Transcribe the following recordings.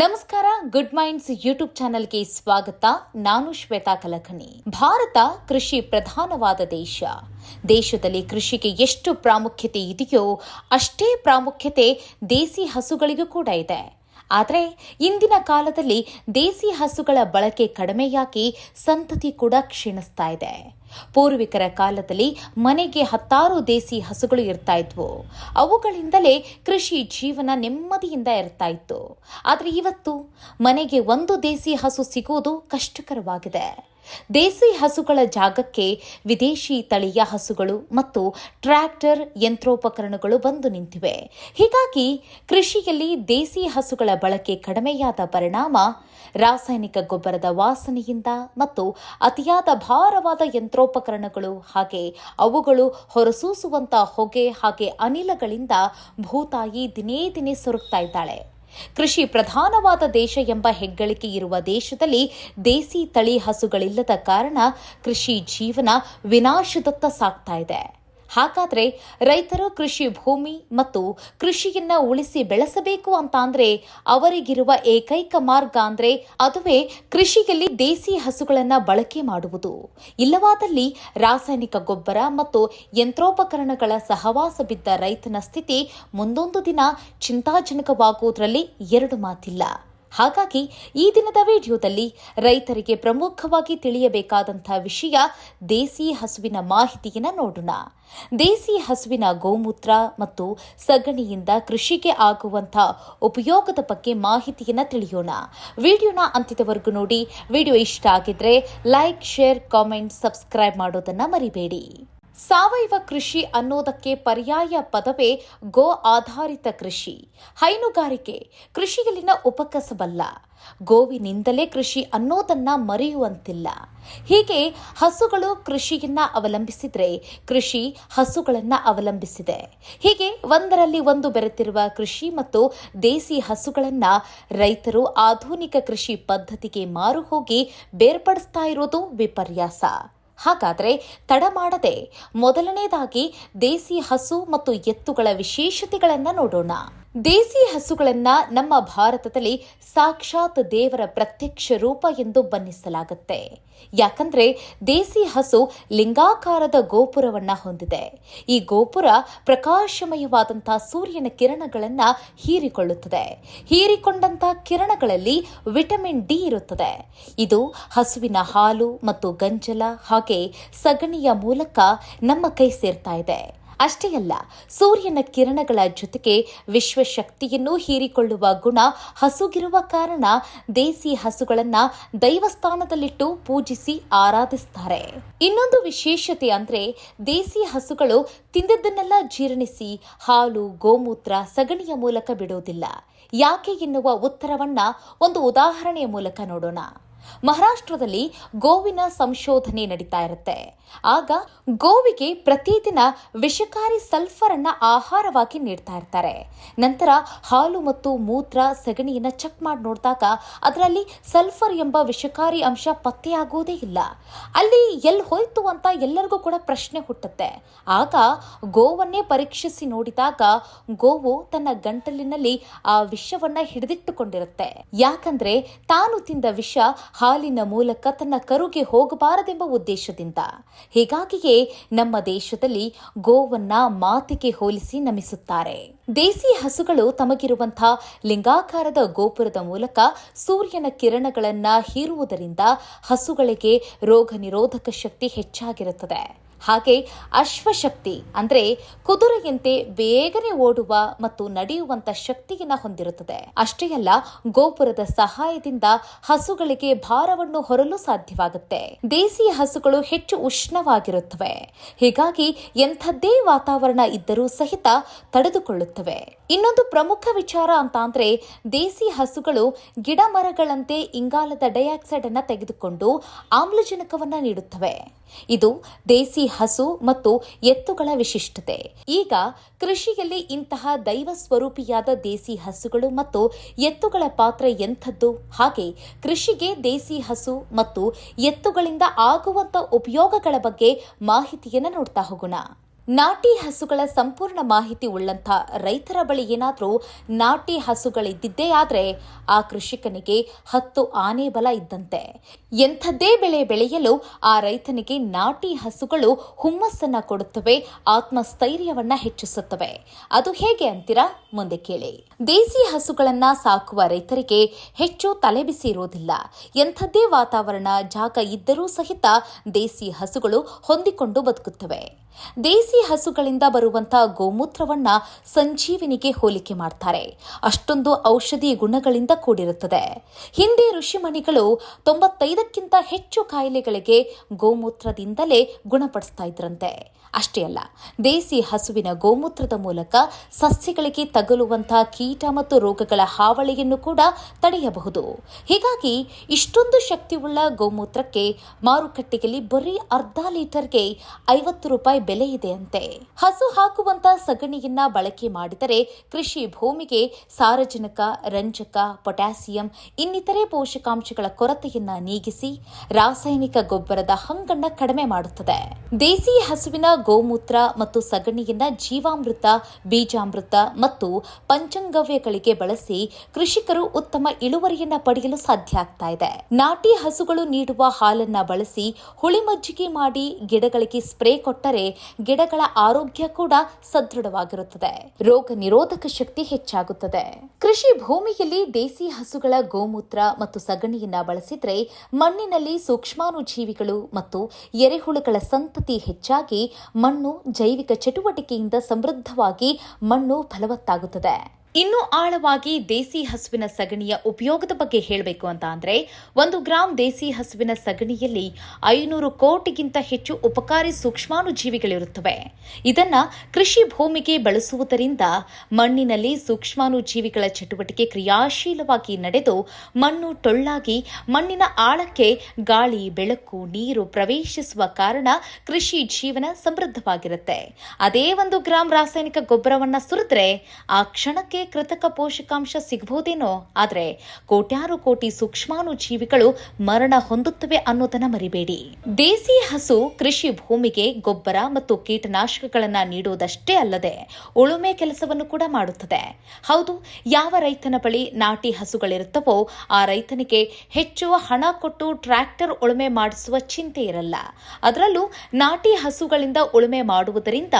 ನಮಸ್ಕಾರ good minds YouTube ಚಾನೆಲ್ಗೆ ಸ್ವಾಗತ. ನಾನು ಶ್ವೇತಾ ಕಲಕನಿ. ಭಾರತ ಕೃಷಿ ಪ್ರಧಾನವಾದ ದೇಶ. ದೇಶದಲ್ಲಿ ಕೃಷಿಗೆ ಎಷ್ಟು ಪ್ರಾಮುಖ್ಯತೆ ಇದೆಯೋ ಅಷ್ಟೇ ಪ್ರಾಮುಖ್ಯತೆ ದೇಸಿ ಹಸುಗಳಿಗೂ ಕೂಡ ಇದೆ. ಆದರೆ ಇಂದಿನ ಕಾಲದಲ್ಲಿ ದೇಸಿ ಹಸುಗಳ ಬಳಕೆ ಕಡಿಮೆಯಾಗಿ ಸಂತತಿ ಕೂಡ ಕ್ಷೀಣಿಸ್ತಾ ಇದೆ. ಪೂರ್ವಿಕರ ಕಾಲದಲ್ಲಿ ಮನೆಗೆ ಹತ್ತಾರು ದೇಸಿ ಹಸುಗಳು ಇರ್ತಾ ಇದ್ವು. ಅವುಗಳಿಂದಲೇ ಕೃಷಿ ಜೀವನ ನೆಮ್ಮದಿಯಿಂದ ಇರ್ತಾ ಇತ್ತು. ಆದರೆ ಇವತ್ತು ಮನೆಗೆ ಒಂದು ದೇಸಿ ಹಸು ಸಿಗುವುದು ಕಷ್ಟಕರವಾಗಿದೆ. ದೇಸಿ ಹಸುಗಳ ಜಾಗಕ್ಕೆ ವಿದೇಶಿ ತಳಿಯ ಹಸುಗಳು ಮತ್ತು ಟ್ರ್ಯಾಕ್ಟರ್ ಯಂತ್ರೋಪಕರಣಗಳು ಬಂದು ನಿಂತಿವೆ. ಹೀಗಾಗಿ ಕೃಷಿಯಲ್ಲಿ ದೇಸಿ ಹಸುಗಳ ಬಳಕೆ ಕಡಿಮೆಯಾದ ಪರಿಣಾಮ ರಾಸಾಯನಿಕ ಗೊಬ್ಬರದ ವಾಸನೆಯಿಂದ ಮತ್ತು ಅತಿಯಾದ ಭಾರವಾದ ಯಂತ್ರೋಪಕರಣಗಳು ಹಾಗೆ ಅವುಗಳು ಹೊರಸೂಸುವಂತ ಹೊಗೆ ಹಾಗೆ ಅನಿಲಗಳಿಂದ ಭೂತಾಯಿ ದಿನೇ ದಿನೇ ಸೊರಗ್ತಾ ಇದ್ದಾಳೆ. ಕೃಷಿ ಪ್ರಧಾನವಾದ ದೇಶ ಎಂಬ ಹೆಗ್ಗಳಿಕೆ ಇರುವ ದೇಶದಲ್ಲಿ ದೇಸಿ ತಳಿ ಹಸುಗಳಿಲ್ಲದ ಕಾರಣ ಕೃಷಿ ಜೀವನ ವಿನಾಶದತ್ತ ಸಾಗ್ತಾ ಇದೆ. ಹಾಗಾದ್ರೆ ರೈತರು ಕೃಷಿ ಭೂಮಿ ಮತ್ತು ಕೃಷಿಯನ್ನ ಉಳಿಸಿ ಬೆಳೆಸಬೇಕು ಅಂತ ಅಂದ್ರೆ ಅವರಿಗಿರುವ ಏಕೈಕ ಮಾರ್ಗ ಅಂದ್ರೆ ಅದುವೇ ಕೃಷಿಯಲ್ಲಿ ದೇಸಿ ಹಸುಗಳನ್ನ ಬಳಕೆ ಮಾಡುವುದು. ಇಲ್ಲವಾದಲ್ಲಿ ರಾಸಾಯನಿಕ ಗೊಬ್ಬರ ಮತ್ತು ಯಂತ್ರೋಪಕರಣಗಳ ಸಹವಾಸ ಬಿದ್ದ ರೈತನ ಸ್ಥಿತಿ ಮುಂದೊಂದು ದಿನ ಚಿಂತಾಜನಕವಾಗುವುದರಲ್ಲಿ ಎರಡು ಮಾತಿಲ್ಲ. ಹಾಗಾಗಿ ಈ ದಿನದ ವಿಡಿಯೋದಲ್ಲಿ ರೈತರಿಗೆ ಪ್ರಮುಖವಾಗಿ ತಿಳಿಯಬೇಕಾದಂಥ ವಿಷಯ ದೇಸಿ ಹಸುವಿನ ಮಾಹಿತಿಯನ್ನು ನೋಡೋಣ. ದೇಸಿ ಹಸುವಿನ ಗೋಮೂತ್ರ ಮತ್ತು ಸಗಣಿಯಿಂದ ಕೃಷಿಗೆ ಆಗುವಂಥ ಉಪಯೋಗದ ಬಗ್ಗೆ ಮಾಹಿತಿಯನ್ನು ತಿಳಿಯೋಣ. ವಿಡಿಯೋನ ಅಂತ್ಯದವರೆಗೂ ನೋಡಿ, ವಿಡಿಯೋ ಇಷ್ಟ ಆಗಿದ್ರೆ ಲೈಕ್, ಶೇರ್, ಕಾಮೆಂಟ್, ಸಬ್ಸ್ಕ್ರೈಬ್ ಮಾಡೋದನ್ನು ಮರಿಬೇಡಿ. ಸಾವಯವ ಕೃಷಿ ಅನ್ನೋದಕ್ಕೆ ಪರ್ಯಾಯ ಪದವೇ ಗೋ ಆಧಾರಿತ ಕೃಷಿ. ಹೈನುಗಾರಿಕೆ ಕೃಷಿಯಲ್ಲಿನ ಉಪಕಸಬಲ್ಲ. ಗೋವಿನಿಂದಲೇ ಕೃಷಿ ಅನ್ನೋದನ್ನ ಮರೆಯುವಂತಿಲ್ಲ. ಹೀಗೆ ಹಸುಗಳು ಕೃಷಿಯನ್ನ ಅವಲಂಬಿಸಿದ್ರೆ ಕೃಷಿ ಹಸುಗಳನ್ನ ಅವಲಂಬಿಸಿದೆ. ಹೀಗೆ ಒಂದರಲ್ಲಿ ಒಂದು ಬೆರೆತಿರುವ ಕೃಷಿ ಮತ್ತು ದೇಸಿ ಹಸುಗಳನ್ನ ರೈತರು ಆಧುನಿಕ ಕೃಷಿ ಪದ್ಧತಿಗೆ ಮಾರು ಹೋಗಿ ಬೇರ್ಪಡಿಸ್ತಾ ಇರೋದು ವಿಪರ್ಯಾಸ. ಹಾಗಾದ್ರೆ ತಡ ಮಾಡದೆ ಮೊದಲನೇದಾಗಿ ದೇಸಿ ಹಸು ಮತ್ತು ಎತ್ತುಗಳ ವಿಶೇಷತೆಗಳನ್ನು ನೋಡೋಣ. ದೇಸಿ ಹಸುಗಳನ್ನ ನಮ್ಮ ಭಾರತದಲ್ಲಿ ಸಾಕ್ಷಾತ್ ದೇವರ ಪ್ರತ್ಯಕ್ಷ ರೂಪ ಎಂದು ಬಣ್ಣಿಸಲಾಗುತ್ತೆ. ಯಾಕಂದ್ರೆ ದೇಸಿ ಹಸು ಲಿಂಗಾಕಾರದ ಗೋಪುರವನ್ನ ಹೊಂದಿದೆ. ಈ ಗೋಪುರ ಪ್ರಕಾಶಮಯವಾದಂತಹ ಸೂರ್ಯನ ಕಿರಣಗಳನ್ನ ಹೀರಿಕೊಳ್ಳುತ್ತದೆ. ಹೀರಿಕೊಂಡಂತಹ ಕಿರಣಗಳಲ್ಲಿ ವಿಟಮಿನ್ ಡಿ ಇರುತ್ತದೆ. ಇದು ಹಸುವಿನ ಹಾಲು ಮತ್ತು ಗಂಜಲ ಹಾಗೆ ಸಗಣಿಯ ಮೂಲಕ ನಮ್ಮ ಕೈ ಸೇರ್ತಾ ಇದೆ. ಅಷ್ಟೇ ಅಲ್ಲ, ಸೂರ್ಯನ ಕಿರಣಗಳ ಜೊತೆಗೆ ವಿಶ್ವಶಕ್ತಿಯನ್ನು ಹೀರಿಕೊಳ್ಳುವ ಗುಣ ಹಸುಗಿರುವ ಕಾರಣ ದೇಸಿ ಹಸುಗಳನ್ನು ದೈವಸ್ಥಾನದಲ್ಲಿಟ್ಟು ಪೂಜಿಸಿ ಆರಾಧಿಸ್ತಾರೆ. ಇನ್ನೊಂದು ವಿಶೇಷತೆ ಅಂದ್ರೆ ದೇಸಿ ಹಸುಗಳು ತಿಂದದ್ದನ್ನೆಲ್ಲ ಜೀರ್ಣಿಸಿ ಹಾಲು, ಗೋಮೂತ್ರ, ಸಗಣಿಯ ಮೂಲಕ ಬಿಡುವುದಿಲ್ಲ. ಯಾಕೆ ಎನ್ನುವ ಉತ್ತರವನ್ನ ಒಂದು ಉದಾಹರಣೆಯ ಮೂಲಕ ನೋಡೋಣ. ಮಹಾರಾಷ್ಟ್ರದಲ್ಲಿ ಗೋವಿನ ಸಂಶೋಧನೆ ನಡೀತಾ ಇರುತ್ತೆ. ಆಗ ಗೋವಿಗೆ ಪ್ರತಿದಿನ ವಿಷಕಾರಿ ಸಲ್ಫರ್ ಅನ್ನ ಆಹಾರವಾಗಿ ನೀಡ್ತಾ ಇರ್ತಾರೆ. ನಂತರ ಹಾಲು ಮತ್ತು ಮೂತ್ರ ಸಗಣಿಯನ್ನ ಚೆಕ್ ಮಾಡಿ ನೋಡಿದಾಗ ಅದರಲ್ಲಿ ಸಲ್ಫರ್ ಎಂಬ ವಿಷಕಾರಿ ಅಂಶ ಪತ್ತೆಯಾಗುವುದೇ ಇಲ್ಲ. ಅಲ್ಲಿ ಎಲ್ಲಿ ಹೋಯ್ತು ಅಂತ ಎಲ್ಲರಿಗೂ ಕೂಡ ಪ್ರಶ್ನೆ ಹುಟ್ಟುತ್ತೆ. ಆಗ ಗೋವನ್ನೇ ಪರೀಕ್ಷಿಸಿ ನೋಡಿದಾಗ ಗೋವು ತನ್ನ ಗಂಟಲಿನಲ್ಲಿ ಆ ವಿಷವನ್ನ ಹಿಡಿದಿಟ್ಟುಕೊಂಡಿರುತ್ತೆ. ಯಾಕಂದ್ರೆ ತಾನು ತಿಂದ ವಿಷ ಹಾಲಿನ ಮೂಲಕ ತನ್ನ ಕರುಗೆ ಹೋಗಬಾರದೆಂಬ ಉದ್ದೇಶದಿಂದ. ಹೀಗಾಗಿಯೇ ನಮ್ಮ ದೇಶದಲ್ಲಿ ಗೋವನ್ನ ಮಾತಿಗೆ ಹೋಲಿಸಿ ನಮಿಸುತ್ತಾರೆ. ದೇಸಿ ಹಸುಗಳು ತಮಗಿರುವಂತಹ ಲಿಂಗಾಕಾರದ ಗೋಪುರದ ಮೂಲಕ ಸೂರ್ಯನ ಕಿರಣಗಳನ್ನು ಹೀರುವುದರಿಂದ ಹಸುಗಳಿಗೆ ರೋಗ ನಿರೋಧಕ ಶಕ್ತಿ ಹೆಚ್ಚಾಗಿರುತ್ತದೆ. ಹಾಗೆ ಅಶ್ವಶಕ್ತಿ ಅಂದ್ರೆ ಕುದುರೆಯಂತೆ ಬೇಗನೆ ಓಡುವ ಮತ್ತು ನಡೆಯುವಂತ ಶಕ್ತಿಯನ್ನು ಹೊಂದಿರುತ್ತದೆ. ಅಷ್ಟೇ ಅಲ್ಲ, ಗೋಪುರದ ಸಹಾಯದಿಂದ ಹಸುಗಳಿಗೆ ಭಾರವನ್ನು ಹೊರಲು ಸಾಧ್ಯವಾಗುತ್ತೆ. ದೇಸಿ ಹಸುಗಳು ಹೆಚ್ಚು ಉಷ್ಣವಾಗಿರುತ್ತವೆ. ಹೀಗಾಗಿ ಎಂಥದ್ದೇ ವಾತಾವರಣ ಇದ್ದರೂ ಸಹಿತ ತಡೆದುಕೊಳ್ಳುತ್ತವೆ. ಇನ್ನೊಂದು ಪ್ರಮುಖ ವಿಚಾರ ಅಂತ ಅಂದ್ರೆ ದೇಸಿ ಹಸುಗಳು ಗಿಡ ಮರಗಳಂತೆ ಇಂಗಾಲದ ಡೈಆಕ್ಸೈಡ್ ಅನ್ನ ತೆಗೆದುಕೊಂಡು ಆಮ್ಲಜನಕವನ್ನ ನೀಡುತ್ತವೆ. ಇದು ದೇಸಿ ಹಸು ಮತ್ತು ಎತ್ತುಗಳ ವಿಶಿಷ್ಟತೆ. ಈಗ ಕೃಷಿಯಲ್ಲಿ ಇಂತಹ ದೈವ ಸ್ವರೂಪಿಯಾದ ದೇಸಿ ಹಸುಗಳು ಮತ್ತು ಎತ್ತುಗಳ ಪಾತ್ರ ಎಂಥದ್ದು? ಹಾಗೆ ಕೃಷಿಗೆ ದೇಸಿ ಹಸು ಮತ್ತು ಎತ್ತುಗಳಿಂದ ಆಗುವಂತ ಉಪಯೋಗಗಳ ಬಗ್ಗೆ ಮಾಹಿತಿಯನ್ನು ನೋಡ್ತಾ ಹೋಗೋಣ. ನಾಟಿ ಹಸುಗಳ ಸಂಪೂರ್ಣ ಮಾಹಿತಿ ಉಳ್ಳಂಥ ರೈತರ ಬಳಿ ಏನಾದರೂ ನಾಟಿ ಹಸುಗಳಿದ್ದಿದ್ದೇ ಆದರೆ ಆ ಕೃಷಿಕನಿಗೆ ಹತ್ತು ಆನೆ ಬಲ ಇದ್ದಂತೆ. ಎಂಥದ್ದೇ ಬೆಳೆ ಬೆಳೆಯಲು ಆ ರೈತನಿಗೆ ನಾಟಿ ಹಸುಗಳು ಹುಮ್ಮಸ್ಸನ್ನು ಕೊಡುತ್ತವೆ, ಆತ್ಮಸ್ಥೈರ್ಯವನ್ನ ಹೆಚ್ಚಿಸುತ್ತವೆ. ಅದು ಹೇಗೆ ಅಂತೀರಾ? ಮುಂದೆ ಕೇಳಿ. ದೇಸಿ ಹಸುಗಳನ್ನ ಸಾಕುವ ರೈತರಿಗೆ ಹೆಚ್ಚು ತಲೆಬಿಸಿ ಇರುವುದಿಲ್ಲ ಎಂಥದ್ದೇ ವಾತಾವರಣ ಜಾಗ ಇದ್ದರೂ ಸಹಿತ ದೇಸಿ ಹಸುಗಳು ಹೊಂದಿಕೊಂಡು ಬದುಕುತ್ತವೆ. ದೇಸಿ ಹಸುಗಳಿಂದ ಬರುವಂತಹ ಗೋಮೂತ್ರವನ್ನ ಸಂಜೀವಿನಿಗೆ ಹೋಲಿಕೆ ಮಾಡ್ತಾರೆ. ಅಷ್ಟೊಂದು ಔಷಧಿ ಗುಣಗಳಿಂದ ಕೂಡಿರುತ್ತದೆ. ಹಿಂದೆ ಋಷಿಮಣಿಗಳು ತೊಂಬತ್ತೈದಕ್ಕಿಂತ ಹೆಚ್ಚು ಕಾಯಿಲೆಗಳಿಗೆ ಗೋಮೂತ್ರದಿಂದಲೇ ಗುಣಪಡಿಸ್ತಾ ಇದ್ರಂತೆ. ಅಷ್ಟೇ ಅಲ್ಲ, ದೇಸಿ ಹಸುವಿನ ಗೋಮೂತ್ರದ ಮೂಲಕ ಸಸ್ಯಗಳಿಗೆ ತಗುಲುವಂತಹ ಕೀಟ ಮತ್ತು ರೋಗಗಳ ಹಾವಳಿಯನ್ನು ಕೂಡ ತಡೆಯಬಹುದು. ಹೀಗಾಗಿ ಇಷ್ಟೊಂದು ಶಕ್ತಿಯುಳ್ಳ ಗೋಮೂತ್ರಕ್ಕೆ ಮಾರುಕಟ್ಟೆಯಲ್ಲಿ ಬರೀ ಅರ್ಧ ಲೀಟರ್ಗೆ ಐವತ್ತು ರೂಪಾಯಿ ಬೆಲೆ ಇದೆ ಅಂತೆ. ಹಸು ಹಾಕುವಂತಹ ಸಗಣಿಯನ್ನ ಬಳಕೆ ಮಾಡಿದರೆ ಕೃಷಿ ಭೂಮಿಗೆ ಸಾರಜನಕ, ರಂಜಕ, ಪೊಟ್ಯಾಸಿಯಂ, ಇನ್ನಿತರೆ ಪೋಷಕಾಂಶಗಳ ಕೊರತೆಯನ್ನ ನೀಗಿಸಿ ರಾಸಾಯನಿಕ ಗೊಬ್ಬರದ ಹಂಗನ್ನ ಕಡಿಮೆ ಮಾಡುತ್ತದೆ. ದೇಸಿ ಹಸುವಿನ ಗೋಮೂತ್ರ ಮತ್ತು ಸಗಣಿಯಿಂದ ಜೀವಾಮೃತ, ಬೀಜಾಮೃತ ಮತ್ತು ಪಂಚಂಗವ್ಯಗಳಿಗೆ ಬಳಸಿ ಕೃಷಿಕರು ಉತ್ತಮ ಇಳುವರಿಯನ್ನ ಪಡೆಯಲು ಸಾಧ್ಯ ಆಗ್ತಾ ಇದೆ. ನಾಟಿ ಹಸುಗಳು ನೀಡುವ ಹಾಲನ್ನ ಬಳಸಿ ಹುಳಿ ಮಜ್ಜಿಗೆ ಮಾಡಿ ಗಿಡಗಳಿಗೆ ಸ್ಪ್ರೇ ಕೊಟ್ಟರೆ ಗಿಡಗಳ ಆರೋಗ್ಯ ಕೂಡ ಸದೃಢವಾಗಿರುತ್ತದೆ. ರೋಗ ನಿರೋಧಕ ಶಕ್ತಿ ಹೆಚ್ಚಾಗುತ್ತದೆ. ಕೃಷಿ ಭೂಮಿಯಲ್ಲಿ ದೇಸಿ ಹಸುಗಳ ಗೋಮೂತ್ರ ಮತ್ತು ಸಗಣಿಯನ್ನ ಬಳಸಿದ್ರೆ ಮಣ್ಣಿನಲ್ಲಿ ಸೂಕ್ಷ್ಮಾನುಜೀವಿಗಳು ಮತ್ತು ಎರೆಹುಳುಗಳ ಸಂತತಿ ಹೆಚ್ಚಾಗಿ ಮಣ್ಣು ಜೈವಿಕ ಚಟುವಟಿಕೆಯಿಂದ ಸಮೃದ್ಧವಾಗಿ ಮಣ್ಣು ಫಲವತ್ತಾಗುತ್ತದೆ. ಇನ್ನು ಆಳವಾಗಿ ದೇಸಿ ಹಸುವಿನ ಸಗಣಿಯ ಉಪಯೋಗದ ಬಗ್ಗೆ ಹೇಳಬೇಕು ಅಂತ ಅಂದರೆ, ಒಂದು ಗ್ರಾಂ ದೇಸಿ ಹಸುವಿನ ಸಗಣಿಯಲ್ಲಿ ಐನೂರು ಕೋಟಿಗಿಂತ ಹೆಚ್ಚು ಉಪಕಾರಿ ಸೂಕ್ಷ್ಮಾಣುಜೀವಿಗಳಿರುತ್ತವೆ. ಇದನ್ನ ಕೃಷಿ ಭೂಮಿಗೆ ಬಳಸುವುದರಿಂದ ಮಣ್ಣಿನಲ್ಲಿ ಸೂಕ್ಷ್ಮಾಣುಜೀವಿಗಳ ಚಟುವಟಿಕೆ ಕ್ರಿಯಾಶೀಲವಾಗಿ ನಡೆದು, ಮಣ್ಣು ಟೊಳ್ಳಾಗಿ, ಮಣ್ಣಿನ ಆಳಕ್ಕೆ ಗಾಳಿ, ಬೆಳಕು, ನೀರು ಪ್ರವೇಶಿಸುವ ಕಾರಣ ಕೃಷಿ ಜೀವನ ಸಮೃದ್ಧವಾಗಿರುತ್ತೆ. ಅದೇ ಒಂದು ಗ್ರಾಂ ರಾಸಾಯನಿಕ ಗೊಬ್ಬರವನ್ನು ಸುರಿದ್ರೆ, ಆ ಕ್ಷಣಕ್ಕೆ ಕೃತಕ ಪೋಷಕಾಂಶ ಸಿಗಬಹುದೇನೋ? ಆದರೆ ಕೋಟ್ಯಾರು ಕೋಟಿ ಸೂಕ್ಷ್ಮಾನು ಜೀವಿಗಳು ಮರಣ ಹೊಂದುತ್ತವೆ ಅನ್ನೋದನ್ನ ಮರಿಬೇಡಿ. ದೇಸಿ ಹಸು ಕೃಷಿ ಭೂಮಿಗೆ ಗೊಬ್ಬರ ಮತ್ತು ಕೀಟನಾಶಕಗಳನ್ನು ನೀಡುವುದಷ್ಟೇ ಅಲ್ಲದೆ ಉಳುಮೆ ಕೆಲಸವನ್ನು ಕೂಡ ಮಾಡುತ್ತದೆ. ಹೌದು, ಯಾವ ರೈತನ ಬಳಿ ನಾಟಿ ಹಸುಗಳಿರುತ್ತವೋ ಆ ರೈತನಿಗೆ ಹೆಚ್ಚು ಹಣ ಕೊಟ್ಟು ಟ್ರ್ಯಾಕ್ಟರ್ ಉಳುಮೆ ಮಾಡಿಸುವ ಚಿಂತೆ ಇರಲ್ಲ. ಅದರಲ್ಲೂ ನಾಟಿ ಹಸುಗಳಿಂದ ಉಳುಮೆ ಮಾಡುವುದರಿಂದ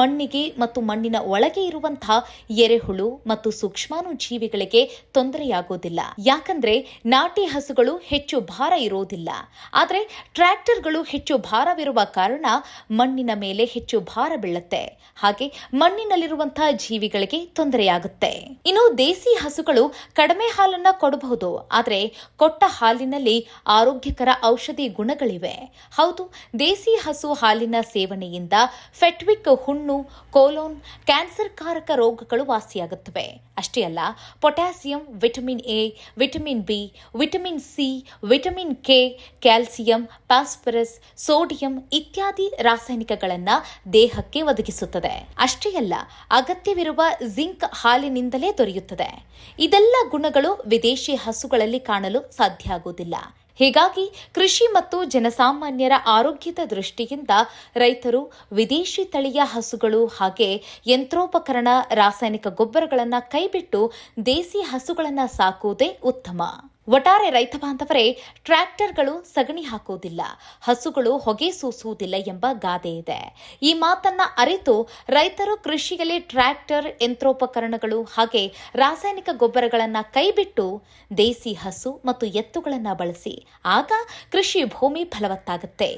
ಮಣ್ಣಿಗೆ ಮತ್ತು ಮಣ್ಣಿನ ಒಳಗೆ ಇರುವಂತಹ ಎರೆಹುಳು ಮತ್ತು ಸೂಕ್ಷ್ಮಾನು ಜೀವಿಗಳಿಗೆ ತೊಂದರೆಯಾಗೋದಿಲ್ಲ ಯಾಕಂದ್ರೆ ನಾಟಿ ಹಸುಗಳು ಹೆಚ್ಚು ಭಾರ ಇರೋದಿಲ್ಲ ಆದರೆ ಟ್ರ್ಯಾಕ್ಟರ್ಗಳು ಹೆಚ್ಚು ಭಾರವಿರುವ ಕಾರಣ ಮಣ್ಣಿನ ಮೇಲೆ ಹೆಚ್ಚು ಭಾರ ಬೀಳುತ್ತೆ. ಹಾಗೆ ಮಣ್ಣಿನಲ್ಲಿರುವಂತಹ ಜೀವಿಗಳಿಗೆ ತೊಂದರೆಯಾಗುತ್ತೆ. ಇನ್ನು ದೇಸಿ ಹಸುಗಳು ಕಡಿಮೆ ಹಾಲನ್ನ ಕೊಡಬಹುದು. ಆದರೆ ಕೊಟ್ಟ ಹಾಲಿನಲ್ಲಿ ಆರೋಗ್ಯಕರ ಔಷಧಿ ಗುಣಗಳಿವೆ. ಹೌದು, ದೇಸಿ ಹಸು ಹಾಲಿನ ಸೇವನೆಯಿಂದ ಫೆಟ್ವಿಕ್ ಹುಣ್ಣು, ಕೋಲೋನ್ ಕ್ಯಾನ್ಸರ್ ಕಾರಕ ರೋಗಗಳು ವಾಸಿಯಾಗುತ್ತವೆ. ಅಷ್ಟೇ ಅಲ್ಲ, potassium, vitamin A, vitamin B, vitamin C, vitamin K, calcium phosphorus sodium ಇತ್ಯಾದಿ ರಾಸಾಯನಿಕಗಳನ್ನು ದೇಹಕ್ಕೆ ಒದಗಿಸುತ್ತದೆ. ಅಷ್ಟೇ ಅಲ್ಲ, ಅಗತ್ಯವಿರುವ ಜಿಂಕ್ ಹಾಲಿನಿಂದಲೇ ದೊರೆಯುತ್ತದೆ. ಇದೆಲ್ಲ ಗುಣಗಳು ವಿದೇಶಿ ಹಸುಗಳಲ್ಲಿ ಕಾಣಲು ಸಾಧ್ಯ ಆಗುವುದಿಲ್ಲ. ಹೀಗಾಗಿ ಕೃಷಿ ಮತ್ತು ಜನಸಾಮಾನ್ಯರ ಆರೋಗ್ಯದ ದೃಷ್ಟಿಯಿಂದ ರೈತರು ವಿದೇಶಿ ತಳಿಯ ಹಸುಗಳು ಹಾಗೆ ಯಂತ್ರೋಪಕರಣ, ರಾಸಾಯನಿಕ ಗೊಬ್ಬರಗಳನ್ನು ಕೈಬಿಟ್ಟು ದೇಸಿ ಹಸುಗಳನ್ನು ಸಾಕುವುದೇ ಉತ್ತಮ. ಒಟ್ಟಾರೆ ರೈತ ಬಾಂಧವರೇ, ಟ್ರ್ಯಾಕ್ಟರ್ಗಳು ಸಗಣಿ ಹಾಕುವುದಿಲ್ಲ, ಹಸುಗಳು ಹೊಗೆ ಸೂಸುವುದಿಲ್ಲ ಎಂಬ ಗಾದೆ ಇದೆ. ಈ ಮಾತನ್ನ ಅರಿತು ರೈತರು ಕೃಷಿಯಲ್ಲಿ ಟ್ರ್ಯಾಕ್ಟರ್ ಯಂತ್ರೋಪಕರಣಗಳು ಹಾಗೆ ರಾಸಾಯನಿಕ ಗೊಬ್ಬರಗಳನ್ನ ಕೈಬಿಟ್ಟು ದೇಸಿ ಹಸು ಮತ್ತು ಎತ್ತುಗಳನ್ನ ಬಳಸಿ, ಆಗ ಕೃಷಿ ಭೂಮಿ ಫಲವತ್ತಾಗುತ್ತೆ.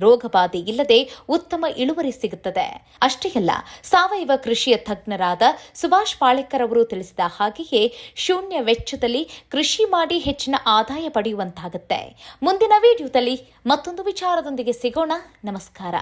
ರೋಗ ಬಾಧೆ ಇಲ್ಲದೆ ಉತ್ತಮ ಇಳುವರಿ ಸಿಗುತ್ತದೆ. ಅಷ್ಟೇ ಅಲ್ಲ, ಸಾವಯವ ಕೃಷಿಯ ತಜ್ಞರಾದ ಸುಭಾಷ್ ಪಾಳೇಕರ್ ಅವರು ತಿಳಿಸಿದ ಹಾಗೆಯೇ ಶೂನ್ಯ ವೆಚ್ಚದಲ್ಲಿ ಕೃಷಿ ಮಾಡಿ ಹೆಚ್ಚಿನ ಆದಾಯ ಪಡೆಯುವಂತಾಗುತ್ತೆ. ಮುಂದಿನ ವಿಡಿಯೋದಲ್ಲಿ ಮತ್ತೊಂದು ವಿಚಾರದೊಂದಿಗೆ ಸಿಗೋಣ. ನಮಸ್ಕಾರ.